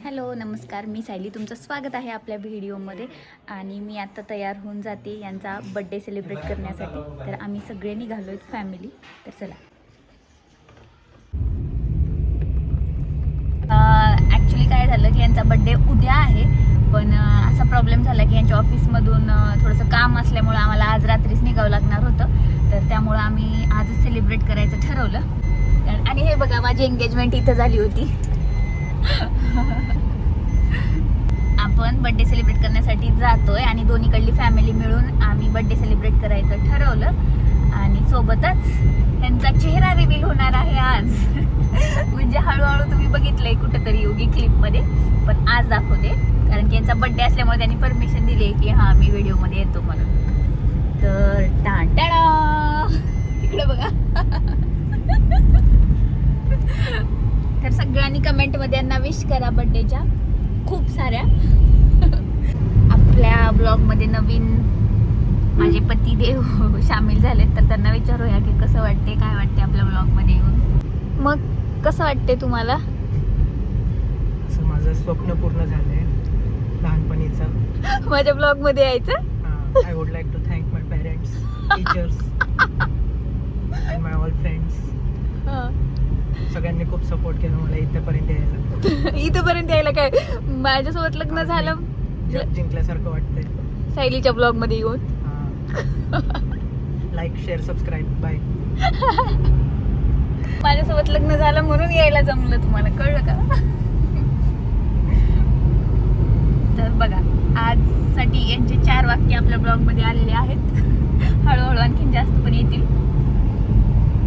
Hello नमस्कार. मी सायली. तुमचं स्वागत आहे आपल्या व्हिडिओमध्ये. आणि मी आता तयार होऊन जाते यांचा बड्डे सेलिब्रेट करण्यासाठी. तर आम्ही सगळे निघालो आहेत फॅमिली तर चला. ॲक्च्युली काय झालं की यांचा बड्डे उद्या आहे. पण असा प्रॉब्लेम झाला की यांच्या ऑफिसमधून थोडंसं काम असल्यामुळं आम्हाला आज रात्रीच निघावं लागणार होतं. तर त्यामुळं आम्ही आजच सेलिब्रेट करायचं ठरवलं. आणि हे बघा माझी एंगेजमेंट इथं झाली होती. आपण बर्थडे सेलिब्रेट करण्यासाठी जातोय आणि दोन्हीकडली फॅमिली मिळून आम्ही बर्थडे सेलिब्रेट करायचं ठरवलं. आणि सोबतच त्यांचा चेहरा रिव्हील होणार आहे आज. म्हणजे हळूहळू तुम्ही बघितलंय कुठंतरी योगी क्लिपमध्ये पण आज दाखवते. कारण की यांचा बड्डे असल्यामुळे त्यांनी परमिशन दिली आहे की हां मी व्हिडिओमध्ये येतो म्हणून. तर टाटा इकडे बघा तर सगळ्यांनी कमेंटमध्ये यांना विश करा बर्थडेच्या खूप साऱ्या. आपल्या ब्लॉगमध्ये नवीन माझे पती देव सामील झालेत तर त्यांना विचारूया की कसं वाटते काय वाटते आपल्या ब्लॉगमध्ये येऊन. मग कसं वाटते तुम्हाला? असं माझं स्वप्न पूर्ण झालंय लहानपणीचं. माझ्या ब्लॉगमध्ये यायचं? I would like to thank my parents teachers and my all friends सगळ्यांनी खूप सपोर्ट केला मला इथपर्यंत यायला. इथंपर्यंत यायला काय? माझ्यासोबत लग्न झालं. जिंकल्यासारखं वाटतंय. सायलीच्या ब्लॉगमध्ये येऊन. लाईक शेअर सबस्क्राईब बाय माझ्यासोबत लग्न झालं म्हणून यायला जमलं तुम्हाला. कळलं का? तर बघा आजसाठी यांचे चार वाक्य आपल्या ब्लॉगमध्ये आलेले आहेत. हळूहळू आणखीन जास्त पण येतील.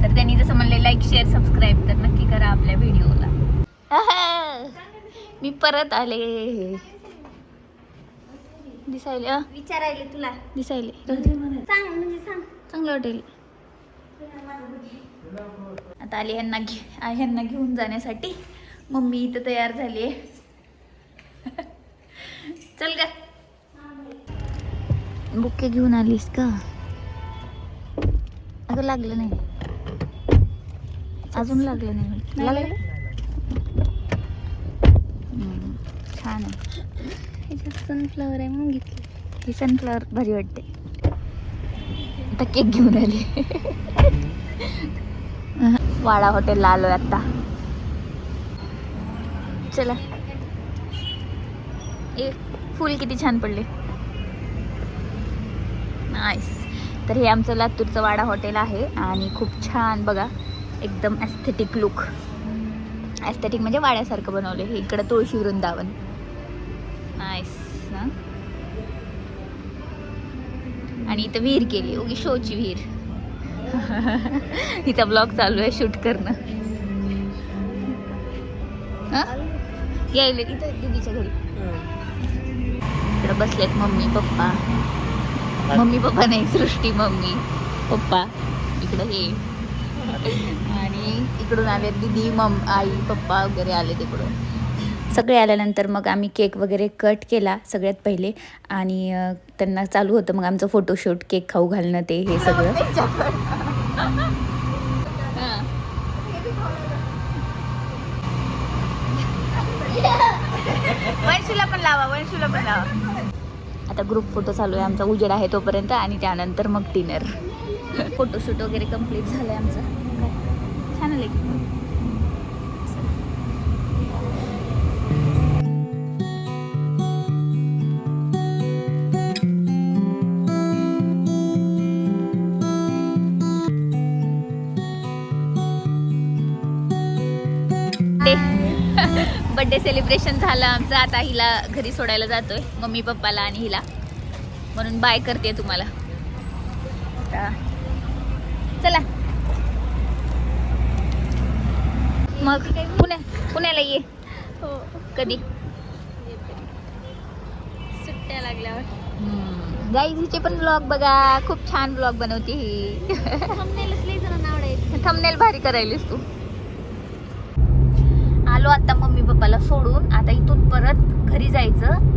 तर त्यांनी जसं म्हणले लाईक शेअर सबस्क्राईब तर नक्की करा आपल्या व्हिडिओला मी परत आले. दिसायले विचारायले तुला. दिसायले. सांग म्हणजे सांग. चांगलं वाटेल. आता आली ह्यांना घे ह्यांना घेऊन जाण्यासाठी. मम्मी इथं तयार झाली आहे चल का बुके घेऊन आलीस का? अगं लागलं नाही. अजून लागलं नाही लागलं? छान आहे. ह्याच्यात सनफ्लॉवर आहे म्हणून घेतली. ही सनफ्लॉवर भारी वाटते. आता केक घेऊन आली. वाडा हॉटेलला आलोय आता. चला. ए फुल किती छान पडले. नाईस तर हे आमचं लातूरचं वाडा हॉटेल आहे आणि खूप छान बघा. एकदम ॲस्थेटिक लुक ॲस्थेटिक म्हणजे वाड्यासारखं बनवलं हे. इकडं तुळशी वृंदावन. नाईस ना आणि इथं विहीर केली. ओगी शोची विहीर. हिचा ब्लॉग चालू आहे शूट करणं. हा? यायले इथं दिदीच्या घरी. इकडं बसलेत मम्मी पप्पा. मम्मी पप्पा नाही सृष्टी मम्मी. पप्पा इकडं हे आणि इकडून आले दीदी मम आई पप्पा वगैरे आले तिकडून. सगळे आल्यानंतर मग आम्ही केक वगैरे कट केला सगळ्यात पहिले. आणि त्यांना चालू होतं मग आमचं फोटोशूट केक खाऊ घालणं ते हे सगळं. वंशूला पण लावा वंशूला पण लावा. आता ग्रुप फोटो चालू आहे आमचा उजेड आहे तोपर्यंत आणि त्यानंतर मग डिनर फोटोशूट वगैरे कंप्लीट झालंय आमचं. काय? छान आले बर्थडे सेलिब्रेशन झालं आमचं. आता हिला घरी सोडायला जातोय. मम्मी पप्पाला आणि हिला. म्हणून बाय करते तुम्हाला. चला. मग पुण्या पुण्याला ये. हो. कधी? सुट्ट्या लागल्यावर. गाईज हिचे पण ब्लॉग बघा. खूप छान ब्लॉग बनवते ही. थंबनेल भारी करायलीस तू. आलो आता मम्मी पप्पाला सोडून. आता इथून परत घरी जायचं.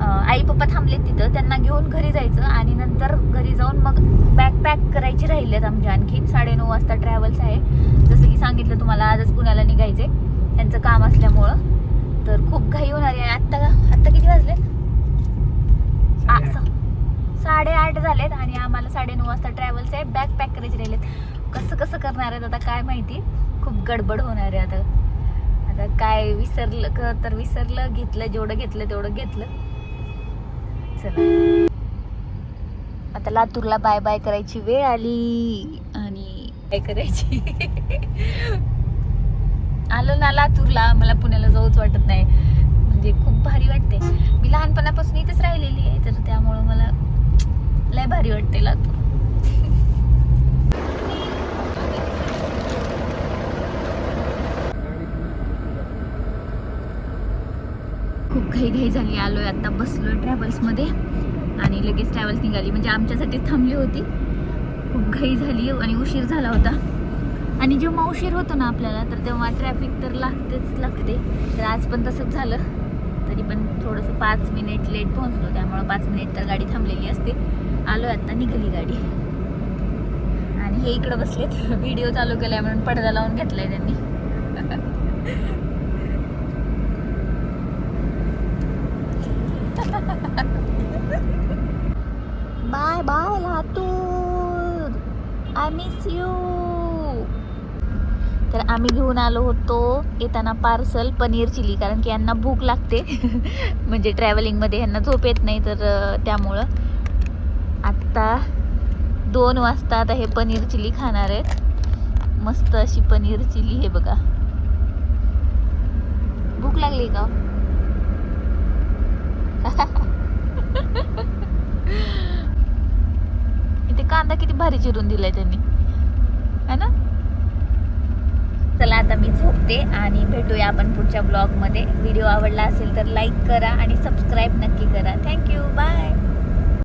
आई पप्पा थांबलेत तिथं त्यांना घेऊन घरी जायचं आणि नंतर घरी जाऊन मग बॅग पॅक करायची राहिलेत आमच्या आणखीन. साडेनऊ वाजता ट्रॅव्हल्स आहे. जसं की सांगितलं तुम्हाला आजच पुण्याला निघायचे त्यांचं काम असल्यामुळं. तर खूप घाई होणार आहे. आत्ता आत्ता किती वाजलेत? साडेआठ. झालेत आणि आम्हाला साडे नऊ वाजता ट्रॅव्हल्स आहे. बॅग पॅक करायचे राहिलेत. कसं कसं करणार आहेत आता काय माहिती? खूप गडबड होणार आहे आता. आता काय विसरलं तर विसरलं घेतलं जेवढं घेतलं तेवढं घेतलं. चला आता लातूरला बाय बाय करायची वेळ आली. आणि काय करायची? आलो ना लातूरला. मला पुण्याला जाऊच वाटत नाही. म्हणजे खूप भारी वाटते. मी लहानपणापासून इथेच राहिलेली आहे तर त्यामुळं मला लय भारी वाटते लातूर. खूप घाई घाई झाली. आलो आहे आत्ता बसलो आहे ट्रॅव्हल्समध्ये आणि लगेच ट्रॅव्हल्स निघाली. म्हणजे आमच्यासाठी थांबली होती. खूप घाई झाली आणि उशीर झाला होता. आणि जेव्हा उशीर होतो ना आपल्याला तर तेव्हा ट्रॅफिक तर लागतेच लागते. तर आज पण तसंच झालं. तरी पण थोडंसं पाच मिनिट लेट पोहोचलो. त्यामुळं पाच मिनिट तर गाडी थांबलेली असते. आलो आत्ता निघाली गाडी. आणि हे इकडं बसलेत. व्हिडिओ चालू केलाय म्हणून पडदा लावून घेतला आहे त्यांनी. Bye bye Latur I miss you तर आम्ही घेऊन आलो होतो येताना पार्सल पनीर चिली कारण की यांना भूक लागते. म्हणजे ट्रॅव्हलिंगमध्ये यांना झोप येत नाही तर त्यामुळं. आत्ता दोन वाजता आता हे पनीर चिली खाणार आहेत. मस्त अशी पनीर चिली हे बघा. भूक लागली का? ते कांदा किती भारी चिरून दिलाय त्यांनी. है ना? चला आता मी झोपते आणि भेटूया आपण पुढच्या ब्लॉगमध्ये व्हिडिओ आवडला असेल तर लाईक करा आणि सबस्क्राईब नक्की करा. Thank you bye